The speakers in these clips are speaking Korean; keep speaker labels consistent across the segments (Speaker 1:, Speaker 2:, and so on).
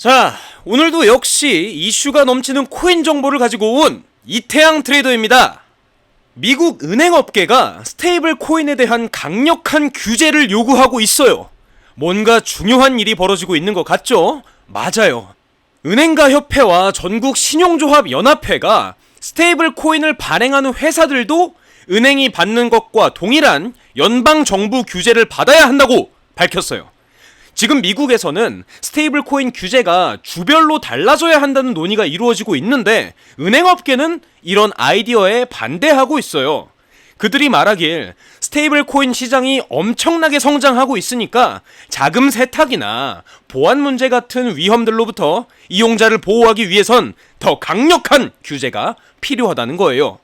Speaker 1: 자, 오늘도 역시 이슈가 넘치는 코인 정보를 가지고 온 이태양 트레이더입니다. 미국 은행업계가 스테이블 코인에 대한 강력한 규제를 요구하고 있어요. 뭔가 중요한 일이 벌어지고 있는 것 같죠? 맞아요. 은행가 협회와 전국 신용조합 연합회가 스테이블 코인을 발행하는 회사들도 은행이 받는 것과 동일한 연방 정부 규제를 받아야 한다고 밝혔어요. 지금 미국에서는 스테이블 코인 규제가 주별로 달라져야 한다는 논의가 이루어지고 있는데 은행업계는 이런 아이디어에 반대하고 있어요. 그들이 말하길 스테이블 코인 시장이 엄청나게 성장하고 있으니까 자금 세탁이나 보안 문제 같은 위험들로부터 이용자를 보호하기 위해선 더 강력한 규제가 필요하다는 거예요.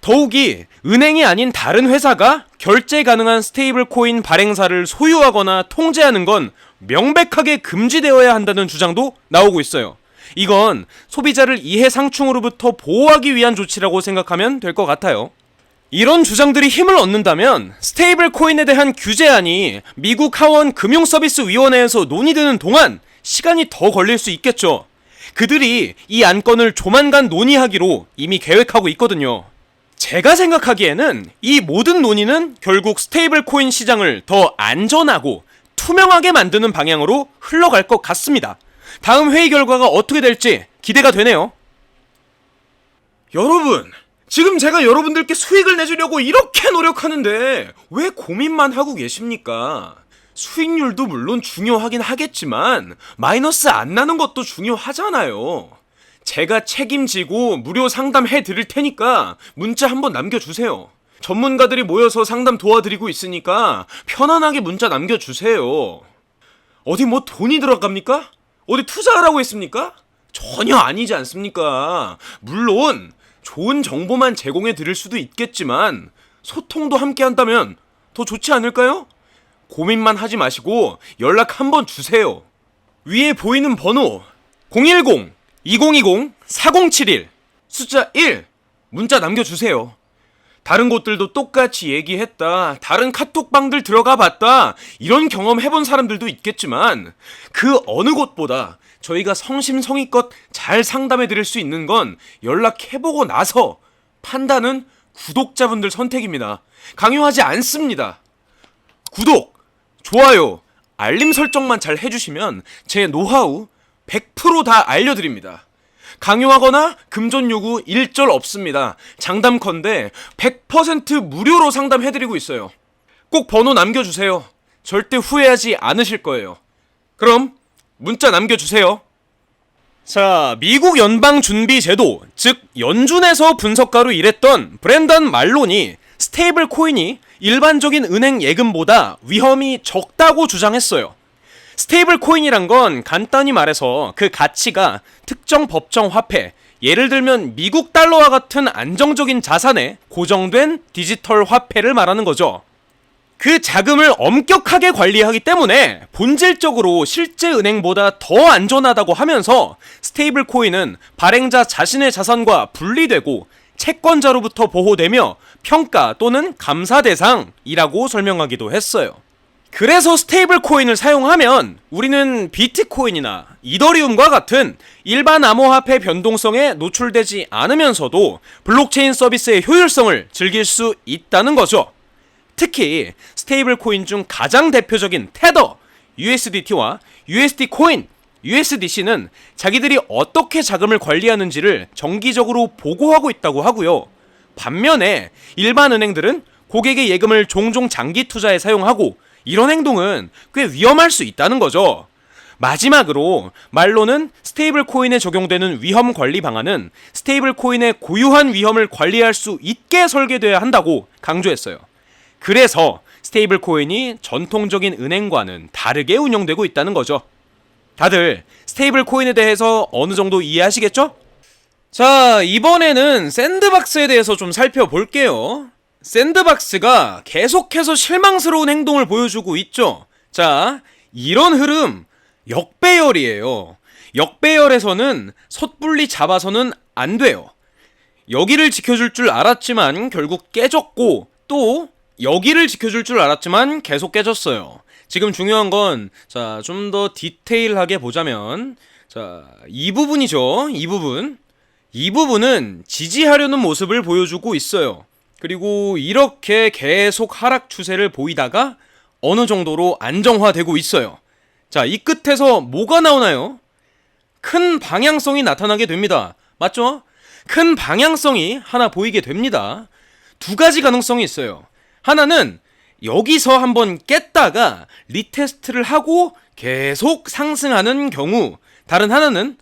Speaker 1: 더욱이 은행이 아닌 다른 회사가 결제 가능한 스테이블 코인 발행사를 소유하거나 통제하는 건 명백하게 금지되어야 한다는 주장도 나오고 있어요. 이건 소비자를 이해 상충으로부터 보호하기 위한 조치라고 생각하면 될 것 같아요. 이런 주장들이 힘을 얻는다면 스테이블 코인에 대한 규제안이 미국 하원 금융서비스위원회에서 논의되는 동안 시간이 더 걸릴 수 있겠죠. 그들이 이 안건을 조만간 논의하기로 이미 계획하고 있거든요. 제가 생각하기에는 이 모든 논의는 결국 스테이블 코인 시장을 더 안전하고 투명하게 만드는 방향으로 흘러갈 것 같습니다. 다음 회의 결과가 어떻게 될지 기대가 되네요. 여러분, 지금 제가 여러분들께 수익을 내주려고 이렇게 노력하는데 왜 고민만 하고 계십니까? 수익률도 물론 중요하긴 하겠지만 마이너스 안 나는 것도 중요하잖아요. 제가 책임지고 무료 상담해 드릴 테니까 문자 한번 남겨주세요. 전문가들이 모여서 상담 도와드리고 있으니까 편안하게 문자 남겨주세요. 어디 뭐 돈이 들어갑니까? 어디 투자하라고 했습니까? 전혀 아니지 않습니까? 물론 좋은 정보만 제공해 드릴 수도 있겠지만 소통도 함께 한다면 더 좋지 않을까요? 고민만 하지 마시고 연락 한번 주세요. 위에 보이는 번호 010 2020 4071 숫자 1 문자 남겨주세요. 다른 곳들도 똑같이 얘기했다. 다른 카톡방들 들어가 봤다. 이런 경험 해본 사람들도 있겠지만 그 어느 곳보다 저희가 성심성의껏 잘 상담해 드릴 수 있는 건 연락해보고 나서 판단은 구독자분들 선택입니다. 강요하지 않습니다. 구독, 좋아요, 알림 설정만 잘 해주시면 제 노하우 100%다 알려드립니다. 강요하거나 금전 요구 일절 없습니다. 장담컨대 100% 무료로 상담해드리고 있어요. 꼭 번호 남겨주세요. 절대 후회하지 않으실 거예요. 그럼 문자 남겨주세요. 자, 미국 연방준비제도, 즉 연준에서 분석가로 일했던 브랜던 말론이 스테이블 코인이 일반적인 은행 예금보다 위험이 적다고 주장했어요. 스테이블 코인이란 건 간단히 말해서 그 가치가 특정 법정 화폐, 예를 들면 미국 달러와 같은 안정적인 자산에 고정된 디지털 화폐를 말하는 거죠. 그 자금을 엄격하게 관리하기 때문에 본질적으로 실제 은행보다 더 안전하다고 하면서 스테이블 코인은 발행자 자신의 자산과 분리되고 채권자로부터 보호되며 평가 또는 감사 대상이라고 설명하기도 했어요. 그래서 스테이블 코인을 사용하면 우리는 비트코인이나 이더리움과 같은 일반 암호화폐 변동성에 노출되지 않으면서도 블록체인 서비스의 효율성을 즐길 수 있다는 거죠. 특히 스테이블 코인 중 가장 대표적인 테더, USDT와 USD 코인, USDC는 자기들이 어떻게 자금을 관리하는지를 정기적으로 보고하고 있다고 하고요. 반면에 일반 은행들은 고객의 예금을 종종 장기 투자에 사용하고 이런 행동은 꽤 위험할 수 있다는 거죠. 마지막으로 말로는 스테이블 코인에 적용되는 위험 관리 방안은 스테이블 코인의 고유한 위험을 관리할 수 있게 설계돼야 한다고 강조했어요. 그래서 스테이블 코인이 전통적인 은행과는 다르게 운영되고 있다는 거죠. 다들 스테이블 코인에 대해서 어느 정도 이해하시겠죠? 자, 이번에는 샌드박스에 대해서 좀 살펴볼게요. 샌드박스가 계속해서 실망스러운 행동을 보여주고 있죠. 자, 이런 흐름 역배열이에요. 역배열에서는 섣불리 잡아서는 안 돼요. 여기를 지켜줄 줄 알았지만 결국 깨졌고 또 여기를 지켜줄 줄 알았지만 계속 깨졌어요. 지금 중요한 건, 자, 좀 더 디테일하게 보자면, 자, 이 부분이죠. 이 부분. 이 부분은 지지하려는 모습을 보여주고 있어요. 그리고 이렇게 계속 하락 추세를 보이다가 어느 정도로 안정화되고 있어요. 자, 이 끝에서 뭐가 나오나요? 큰 방향성이 나타나게 됩니다. 맞죠? 큰 방향성이 하나 보이게 됩니다. 두 가지 가능성이 있어요. 하나는 여기서 한번 깼다가 리테스트를 하고 계속 상승하는 경우, 다른 하나는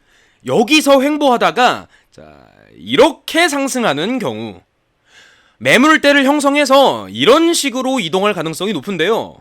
Speaker 1: 여기서 횡보하다가 자, 이렇게 상승하는 경우. 매물대를 형성해서 이런 식으로 이동할 가능성이 높은데요.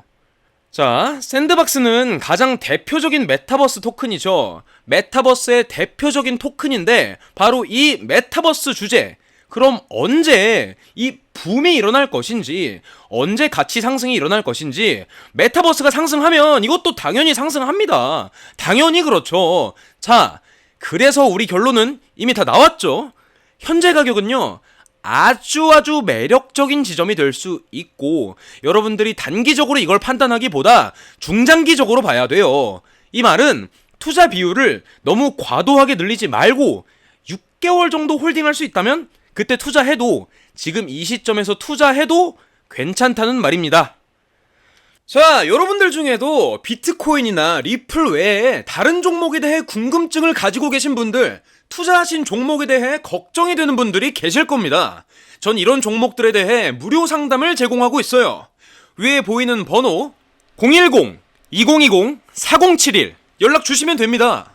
Speaker 1: 자, 샌드박스는 가장 대표적인 메타버스 토큰이죠. 메타버스의 대표적인 토큰인데 바로 이 메타버스 주제. 그럼 언제 이 붐이 일어날 것인지, 언제 가치 상승이 일어날 것인지, 메타버스가 상승하면 이것도 당연히 상승합니다. 당연히 그렇죠. 자, 그래서 우리 결론은 이미 다 나왔죠. 현재 가격은요. 아주 아주 매력적인 지점이 될 수 있고 여러분들이 단기적으로 이걸 판단하기보다 중장기적으로 봐야 돼요. 이 말은 투자 비율을 너무 과도하게 늘리지 말고 6개월 정도 홀딩할 수 있다면 그때 투자해도 지금 이 시점에서 투자해도 괜찮다는 말입니다. 자, 여러분들 중에도 비트코인이나 리플 외에 다른 종목에 대해 궁금증을 가지고 계신 분들, 투자하신 종목에 대해 걱정이 되는 분들이 계실 겁니다. 전 이런 종목들에 대해 무료 상담을 제공하고 있어요. 위에 보이는 번호 010-2020-4071 연락 주시면 됩니다.